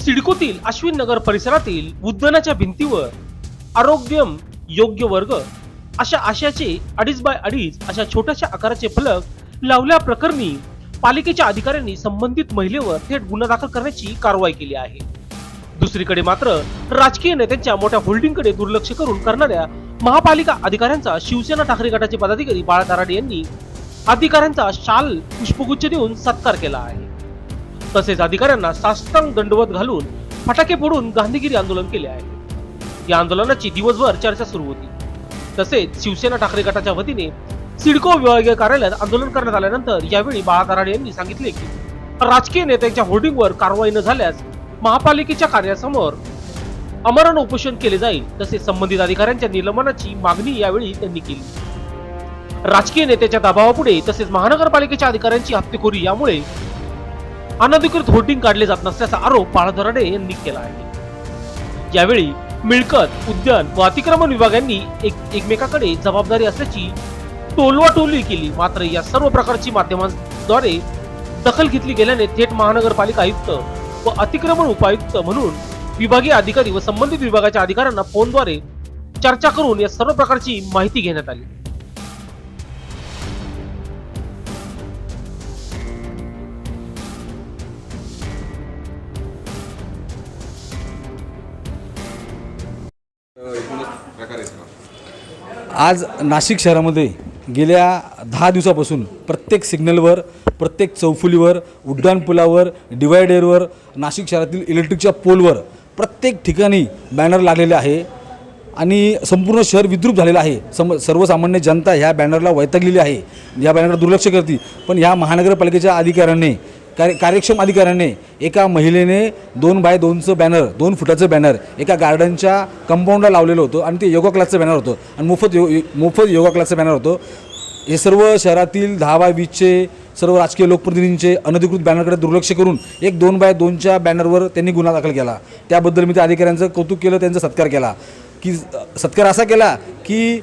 सिडकोतील अश्विन नगर परिसरातील उद्यानाच्या भिंतीवर आरोग्यम योग्य वर्ग अशा आशयाचे अडीच बाय अडीच अशा छोट्याशा आकाराचे फलक लावल्या प्रकरणी पालिकेच्या अधिकाऱ्यांनी संबंधित महिलेवर थेट गुन्हा दाखल करण्याची कारवाई केली आहे. दुसरीकडे मात्र राजकीय नेत्यांच्या मोठ्या होल्डिंगकडे दुर्लक्ष करून करणाऱ्या महापालिका अधिकाऱ्यांचा शिवसेना ठाकरे गटाचे पदाधिकारी बाळा दराडे यांनी अधिकाऱ्यांचा शाल पुष्पगुच्छ देऊन सत्कार केला आहे. तसेच अधिकाऱ्यांना साष्टांग दंडवत घालून फटाके फोडून गांधीगिरी आंदोलन केले आहे. या आंदोलनाची दिवसभर चर्चा सुरू होती. तसेच शिवसेना ठाकरे गटाच्या वतीने सिडको विभागीय कार्यालयात आंदोलन करण्यात आल्यानंतर यावेळी बाळा यांनी सांगितले की राजकीय नेत्यांच्या होर्डिंगवर कारवाई न झाल्यास महापालिकेच्या कार्यासमोर अमरण उपोषण केले जाईल तसेच संबंधित अधिकाऱ्यांच्या निलंबनाची मागणी यावेळी त्यांनी केली. राजकीय नेत्याच्या दबावापुढे तसेच महानगरपालिकेच्या अधिकाऱ्यांची हप्तेखोरी यामुळे अनधिकृत होर्डिंग काढले जात नसल्याचा आरोप बाळा यांनी केला आहे. यावेळी मिळकत उद्यान व अतिक्रमण विभागांनी एक एकमेकाकडे जबाबदारी असल्याची टोलवाटोली केली. मात्र या सर्व प्रकारची माध्यमांद्वारे दखल घेतली गेल्याने थेट महानगरपालिका आयुक्त व अतिक्रमण उपायुक्त म्हणून विभागीय अधिकारी व संबंधित विभागाच्या अधिकाऱ्यांना फोनद्वारे चर्चा करून या सर्व प्रकारची माहिती घेण्यात आली. प्रकार आहेत आज नाशिक शहरामध्ये गेल्या दहा दिवसापासून प्रत्येक सिग्नलवर प्रत्येक चौफुलीवर उड्डाणपुलावर डिवायडरवर नाशिक शहरातील इलेक्ट्रिकच्या पोलवर प्रत्येक ठिकाणी बॅनर लागलेले आहे आणि संपूर्ण शहर विद्रूप झालेलं आहे. सम सर्वसामान्य जनता ह्या बॅनरला वैतागलेली आहे. या बॅनरला दुर्लक्ष करते. पण ह्या महानगरपालिकेच्या अधिकाऱ्यांनी कार्य कार्यक्षम अधिकाऱ्याने एका महिलेने दोन बाय दोनचं बॅनर दोन फुटाचं बॅनर एका गार्डनच्या कंपाऊंडला लावलेलं होतं आणि ते योगा क्लासचं बॅनर होतं. आणि मोफत यो मोफत योगा क्लासचं बॅनर होतं. हे सर्व शहरातील दहा बाय वीसचे सर्व राजकीय लोकप्रतिनिधींचे अनधिकृत बॅनरकडे दुर्लक्ष करून एक दोन बाय दोनच्या बॅनरवर त्यांनी गुन्हा दाखल केला. त्याबद्दल मी त्या अधिकाऱ्यांचं कौतुक केलं त्यांचा सत्कार केला. की सत्कार असा केला की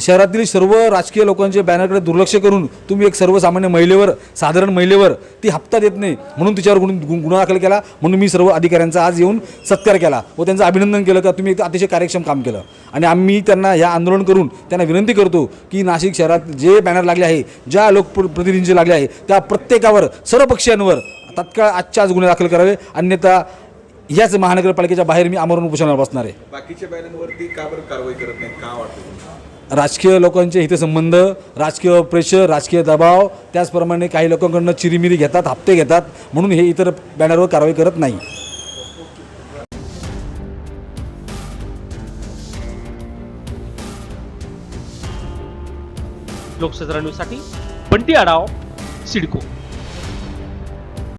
शहरातील सर्व राजकीय लोकांच्या बॅनरकडे दुर्लक्ष करून तुम्ही एक सर्वसामान्य महिलेवर साधारण महिलेवर ती हप्ता देत नाही म्हणून तिच्यावर गुण गु- गुन्हा दाखल केला. म्हणून मी सर्व अधिकाऱ्यांचा आज येऊन सत्कार केला व त्यांचं अभिनंदन केलं का तुम्ही एक अतिशय कार्यक्षम काम केलं. आणि आम्ही त्यांना ह्या आंदोलन करून त्यांना विनंती करतो की नाशिक शहरात जे बॅनर लागले आहे ज्या लोकप्रतिनिधींचे लागले आहे त्या प्रत्येकावर सर्व पक्षांवर तात्काळ आजच्या आज गुन्हे दाखल करावे. अन्यथा याच महानगरपालिकेच्या बाहेर मी आमरण उपोषणावर बसणार आहे. बाकीच्या बॅनरवरती का बरं कारवाई करत नाहीत? का वाटतं तुम्हाला? राजकीय लोकांचे हितसंबंध राजकीय प्रेशर राजकीय दबाव त्याचप्रमाणे काही लोकांकडनं चिरीमिरी घेतात हप्ते घेतात म्हणून हे इतर बॅनरवर कारवाई करत नाही. लोकसत्रा न्यूजसाठी बंटी आडाव सिडको.